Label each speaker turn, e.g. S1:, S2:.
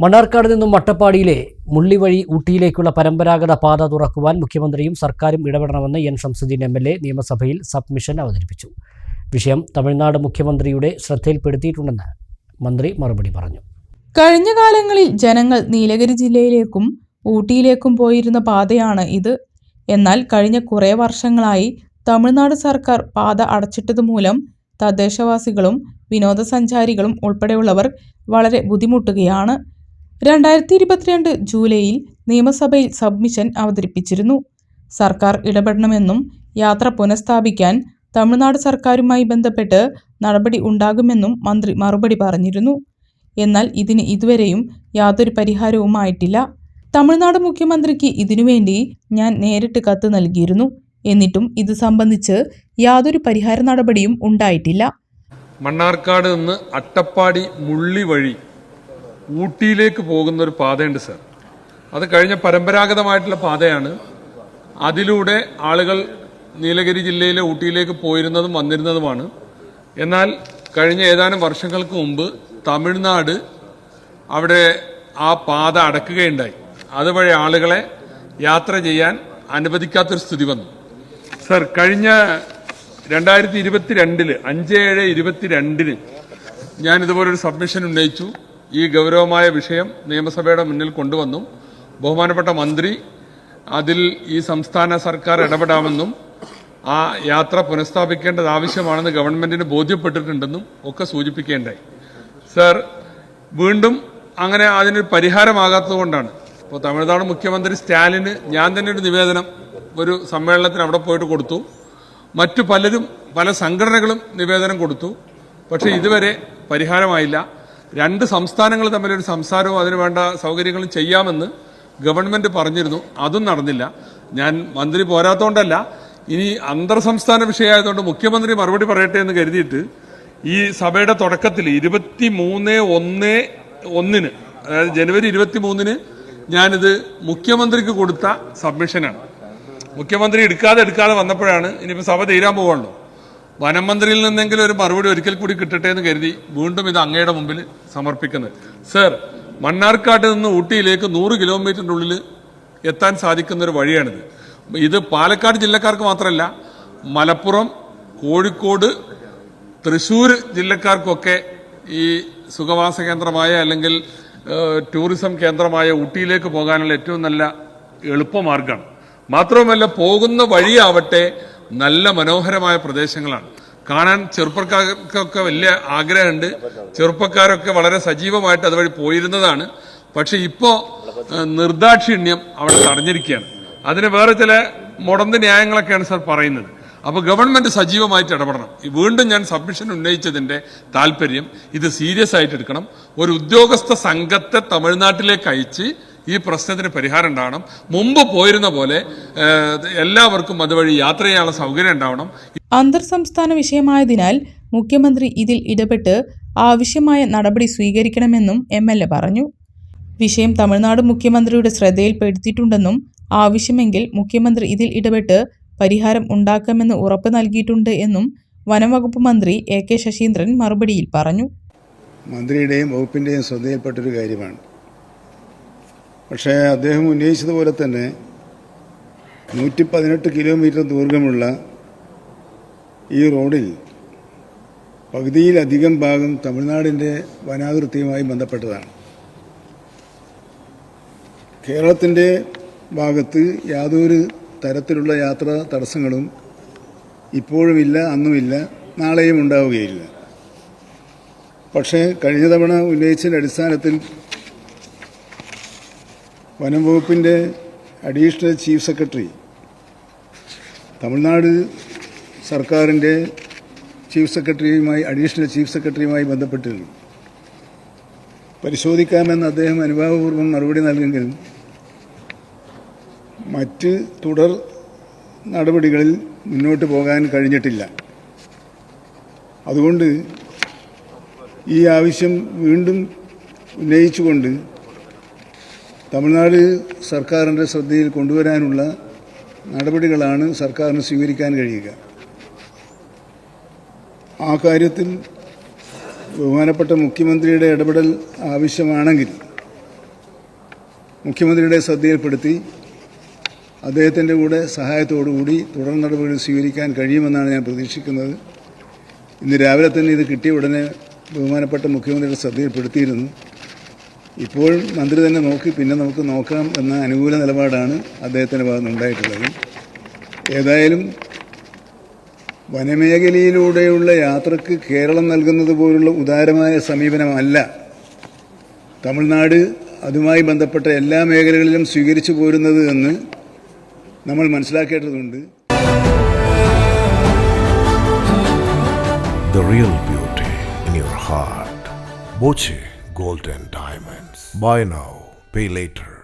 S1: മണ്ണാർക്കാട് നിന്നും മട്ടപ്പാടിയിലെ മുള്ളിവഴി ഊട്ടിയിലേക്കുള്ള പരമ്പരാഗത പാത തുറക്കുവാൻ മുഖ്യമന്ത്രിയും സർക്കാരും ഇടപെടണമെന്ന് N Shamsuddin M L A നിയമസഭയിൽ സബ്മിഷൻ അവതരിപ്പിച്ചു. വിഷയം തമിഴ്നാട് മുഖ്യമന്ത്രിയുടെ ശ്രദ്ധയിൽപ്പെടുത്തിയിട്ടുണ്ടെന്ന് മന്ത്രി മറുപടി പറഞ്ഞു.
S2: കഴിഞ്ഞ കാലങ്ങളിൽ ജനങ്ങൾ നീലഗിരി ജില്ലയിലേക്കും ഊട്ടിയിലേക്കും പോയിരുന്ന പാതയാണ് ഇത്. എന്നാൽ കഴിഞ്ഞ കുറേ വർഷങ്ങളായി തമിഴ്നാട് സർക്കാർ പാത അടച്ചിട്ടതുമൂലം തദ്ദേശവാസികളും വിനോദസഞ്ചാരികളും ഉൾപ്പെടെയുള്ളവർ വളരെ ബുദ്ധിമുട്ടുകയാണ്. രണ്ടായിരത്തി ഇരുപത്തിരണ്ട് ജൂലൈയിൽ നിയമസഭയിൽ സബ്മിഷൻ അവതരിപ്പിച്ചിരുന്നു. സർക്കാർ ഇടപെടണമെന്നും യാത്ര പുനഃസ്ഥാപിക്കാൻ തമിഴ്നാട് സർക്കാരുമായി ബന്ധപ്പെട്ട് നടപടി ഉണ്ടാകുമെന്നും മന്ത്രി മറുപടി പറഞ്ഞിരുന്നു. എന്നാൽ ഇതിന് ഇതുവരെയും യാതൊരു പരിഹാരവുമായിട്ടില്ല തമിഴ്നാട് മുഖ്യമന്ത്രിക്ക് ഇതിനുവേണ്ടി ഞാൻ നേരിട്ട് കത്ത് നൽകിയിരുന്നു. എന്നിട്ടും ഇത് സംബന്ധിച്ച് യാതൊരു പരിഹാര നടപടിയും ഉണ്ടായിട്ടില്ല.
S3: മണ്ണാർക്കാട് നിന്ന് അട്ടപ്പാടി മുള്ളി വഴി ഊട്ടിയിലേക്ക് പോകുന്ന ഒരു പാതയുണ്ട് സാർ. അത് കഴിഞ്ഞ പരമ്പരാഗതമായിട്ടുള്ള പാതയാണ്. അതിലൂടെ ആളുകൾ നീലഗിരി ജില്ലയിലെ ഊട്ടിയിലേക്ക് പോയിരുന്നതും വന്നിരുന്നതുമാണ്. എന്നാൽ കഴിഞ്ഞ ഏതാനും വർഷങ്ങൾക്ക് മുമ്പ് തമിഴ്നാട് അവിടെ ആ പാത അടക്കുകയുണ്ടായി. അതുവഴി ആളുകളെ യാത്ര ചെയ്യാൻ അനുവദിക്കാത്തൊരു സ്ഥിതി വന്നു. സർ കഴിഞ്ഞ രണ്ടായിരത്തി ഇരുപത്തിരണ്ടിൽ അഞ്ച് ഏഴ് ഇരുപത്തിരണ്ടിന് ഞാൻ ഇതുപോലൊരു സബ്മിഷൻ ഉന്നയിച്ചു. ഈ ഗൗരവമായ വിഷയം നിയമസഭയുടെ മുന്നിൽ കൊണ്ടുവന്നും. ബഹുമാനപ്പെട്ട മന്ത്രി അതിൽ ഈ സംസ്ഥാന സർക്കാർ ഇടപെടാമെന്നും ആ യാത്ര പുനഃസ്ഥാപിക്കേണ്ടത് ആവശ്യമാണെന്ന് ഗവൺമെന്റിന് ബോധ്യപ്പെട്ടിട്ടുണ്ടെന്നും ഒക്കെ സൂചിപ്പിക്കേണ്ടായി. സർ വീണ്ടും അങ്ങനെ അതിനൊരു പരിഹാരമാകാത്തതുകൊണ്ടാണ്. ഇപ്പോൾ തമിഴ്നാട് മുഖ്യമന്ത്രി സ്റ്റാലിന് ഞാൻ തന്നെ ഒരു നിവേദനം ഒരു സമ്മേളനത്തിന് അവിടെ പോയിട്ട് കൊടുത്തു. മറ്റു പലരും പല സംഘടനകളും നിവേദനം കൊടുത്തു. പക്ഷേ ഇതുവരെ പരിഹാരമായില്ല. രണ്ട് സംസ്ഥാനങ്ങൾ തമ്മിലൊരു സംസാരവും അതിനു വേണ്ട സൗകര്യങ്ങളും ചെയ്യാമെന്ന് ഗവൺമെന്റ് പറഞ്ഞിരുന്നു. അതും നടന്നില്ല. ഞാൻ മന്ത്രി പോരാത്തോണ്ടല്ല. ഇനി അന്തർ സംസ്ഥാന വിഷയമായതുകൊണ്ട് മുഖ്യമന്ത്രി മറുപടി പറയട്ടെ എന്ന് കരുതിയിട്ട് ഈ സഭയുടെ തുടക്കത്തിൽ ഇരുപത്തി മൂന്ന് ഒന്ന് ഒന്നിന് അതായത് ജനുവരി ഇരുപത്തി മൂന്നിന് ഞാനിത് മുഖ്യമന്ത്രിക്ക് കൊടുത്ത സബ്മിഷനാണ്. മുഖ്യമന്ത്രി എടുക്കാതെ എടുക്കാതെ വന്നപ്പോഴാണ് ഇനിയിപ്പോൾ സഭ തീരാൻ പോവാണല്ലോ വനം മന്ത്രിയിൽ നിന്നെങ്കിലും ഒരു മറുപടി ഒരിക്കൽ കൂടി കിട്ടട്ടെ എന്ന് കരുതി വീണ്ടും ഇത് അങ്ങയുടെ മുമ്പിൽ സമർപ്പിക്കുന്നത്. സർ മണ്ണാർക്കാട്ട് നിന്ന് ഊട്ടിയിലേക്ക് നൂറ് കിലോമീറ്ററിന്റെ ഉള്ളിൽ എത്താൻ സാധിക്കുന്ന ഒരു വഴിയാണിത്. ഇത് പാലക്കാട് ജില്ലക്കാർക്ക് മാത്രമല്ല മലപ്പുറം കോഴിക്കോട് തൃശൂർ ജില്ലക്കാർക്കൊക്കെ ഈ സുഖവാസ കേന്ദ്രമായ അല്ലെങ്കിൽ ടൂറിസം കേന്ദ്രമായ ഊട്ടിയിലേക്ക് പോകാനുള്ള ഏറ്റവും നല്ല എളുപ്പമാർഗമാണ് മാത്രവുമല്ല പോകുന്ന വഴിയാവട്ടെ നല്ല മനോഹരമായ പ്രദേശങ്ങളാണ്. കാണാൻ ചെറുപ്പക്കാർക്കൊക്കെ വലിയ ആഗ്രഹമുണ്ട്. ചെറുപ്പക്കാരൊക്കെ വളരെ സജീവമായിട്ട് അതുവഴി പോയിരുന്നതാണ്. പക്ഷെ ഇപ്പോൾ നിർദാക്ഷിണ്യം അവിടെ തടഞ്ഞിരിക്കുകയാണ്. അതിന് വേറെ ചില മുടന്ത് ന്യായങ്ങളൊക്കെയാണ് സാർ പറയുന്നത്. അപ്പോൾ ഗവൺമെന്റ് സജീവമായിട്ട് ഇടപെടണം. വീണ്ടും ഞാൻ സബ്മിഷൻ ഉന്നയിച്ചതിന്റെ താല്പര്യം ഇത് സീരിയസ് ആയിട്ട് എടുക്കണം. ഒരു ഉദ്യോഗസ്ഥ സംഘത്തെ തമിഴ്നാട്ടിലേക്ക് അയച്ച് ഈ പ്രശ്നത്തിന് പരിഹാരം ഉണ്ടാവണം മുമ്പ് പോയിരുന്ന പോലെ എല്ലാവർക്കും അതുവഴി യാത്ര ചെയ്യാനുള്ള സൗകര്യം ഉണ്ടാവണം.
S2: അന്തർ സംസ്ഥാന വിഷയമായതിനാൽ മുഖ്യമന്ത്രി ഇതിൽ ഇടപെട്ട് ആവശ്യമായ നടപടി സ്വീകരിക്കണമെന്നും എം എൽ എ പറഞ്ഞു. വിഷയം തമിഴ്നാട് മുഖ്യമന്ത്രിയുടെ ശ്രദ്ധയിൽപ്പെടുത്തിയിട്ടുണ്ടെന്നും ആവശ്യമെങ്കിൽ മുഖ്യമന്ത്രി ഇതിൽ ഇടപെട്ട് പരിഹാരം ഉണ്ടാക്കാമെന്ന് ഉറപ്പ് നൽകിയിട്ടുണ്ട് എന്നും വനംവകുപ്പ് മന്ത്രി എ കെ ശശീന്ദ്രൻ മറുപടിയിൽ പറഞ്ഞു.
S4: മന്ത്രിയുടെയും വകുപ്പിന്റെയും ശ്രദ്ധയിൽപ്പെട്ടൊരു കാര്യമാണ്. പക്ഷേ അദ്ദേഹം ഉന്നയിച്ചതുപോലെ തന്നെ നൂറ്റി പതിനെട്ട് കിലോമീറ്റർ ദീർഘമുള്ള ഈ റോഡിൽ പകുതിയിലധികം ഭാഗം തമിഴ്നാടിന്റെ വനാതിർത്തിയുമായി ബന്ധപ്പെട്ടതാണ്. കേരളത്തിന്റെ ഭാഗത്ത് യാതൊരു തരത്തിലുള്ള യാത്രാ തടസ്സങ്ങളും ഇപ്പോഴുമില്ല അന്നുമില്ല നാളെയും ഉണ്ടാവുകയില്ല. പക്ഷേ കഴിഞ്ഞ തവണ ഉന്നയിച്ചതിന്റെ അടിസ്ഥാനത്തിൽ വനം വകുപ്പിന്റെ അഡീഷണൽ ചീഫ് സെക്രട്ടറി തമിഴ്നാട് സർക്കാരിന്റെ ചീഫ് സെക്രട്ടറിയുമായി അഡീഷണൽ ചീഫ് സെക്രട്ടറിയുമായി ബന്ധപ്പെട്ടിരുന്നു പരിശോധിക്കാമെന്ന് അദ്ദേഹം അനുഭാവപൂർവം മറുപടി നൽകുമെങ്കിലും മറ്റ് തുടർ നടപടികളിൽ മുന്നോട്ട് പോകാൻ കഴിഞ്ഞിട്ടില്ല. അതുകൊണ്ട് ഈ ആവശ്യം വീണ്ടും ഉന്നയിച്ചുകൊണ്ട് തമിഴ്നാട് സർക്കാരിന്റെ ശ്രദ്ധയിൽ കൊണ്ടുവരാനുള്ള നടപടികളാണ് സർക്കാരിന് സ്വീകരിക്കാൻ കഴിയുക. ആ കാര്യത്തിൽ ബഹുമാനപ്പെട്ട മുഖ്യമന്ത്രിയുടെ ഇടപെടൽ ആവശ്യമാണെങ്കിൽ മുഖ്യമന്ത്രിയുടെ ശ്രദ്ധയിൽപ്പെടുത്തി അദ്ദേഹത്തിന്റെ കൂടെ സഹായത്തോടുകൂടി തുടർ നടപടികൾ സ്വീകരിക്കാൻ കഴിയുമെന്നാണ് ഞാൻ പ്രതീക്ഷിക്കുന്നത്. ഇന്ന് രാവിലെ തന്നെ ഇത് കിട്ടിയ ഉടനെ ബഹുമാനപ്പെട്ട മുഖ്യമന്ത്രിയുടെ ശ്രദ്ധയിൽപ്പെടുത്തിയിരുന്നു. ഇപ്പോൾ മന്ത്രി തന്നെ നോക്കി പിന്നെ നമുക്ക് നോക്കാം എന്ന അനുകൂല നിലപാടാണ് അദ്ദേഹത്തിന്റെ ഭാഗത്ത് ഉണ്ടായിട്ടുള്ളത്. ഏതായാലും വനമേഖലയിലൂടെയുള്ള യാത്രയ്ക്ക് കേരളം നൽകുന്നത് പോലുള്ള ഉദാരമായ സമീപനമല്ല. തമിഴ്നാട് അതുമായി ബന്ധപ്പെട്ട എല്ലാ മേഖലകളിലും സ്വീകരിച്ചു പോരുന്നത് എന്ന് നമ്മൾ മനസ്സിലാക്കേണ്ടതുണ്ട്.
S5: The real beauty in your heart. Buy now, pay later.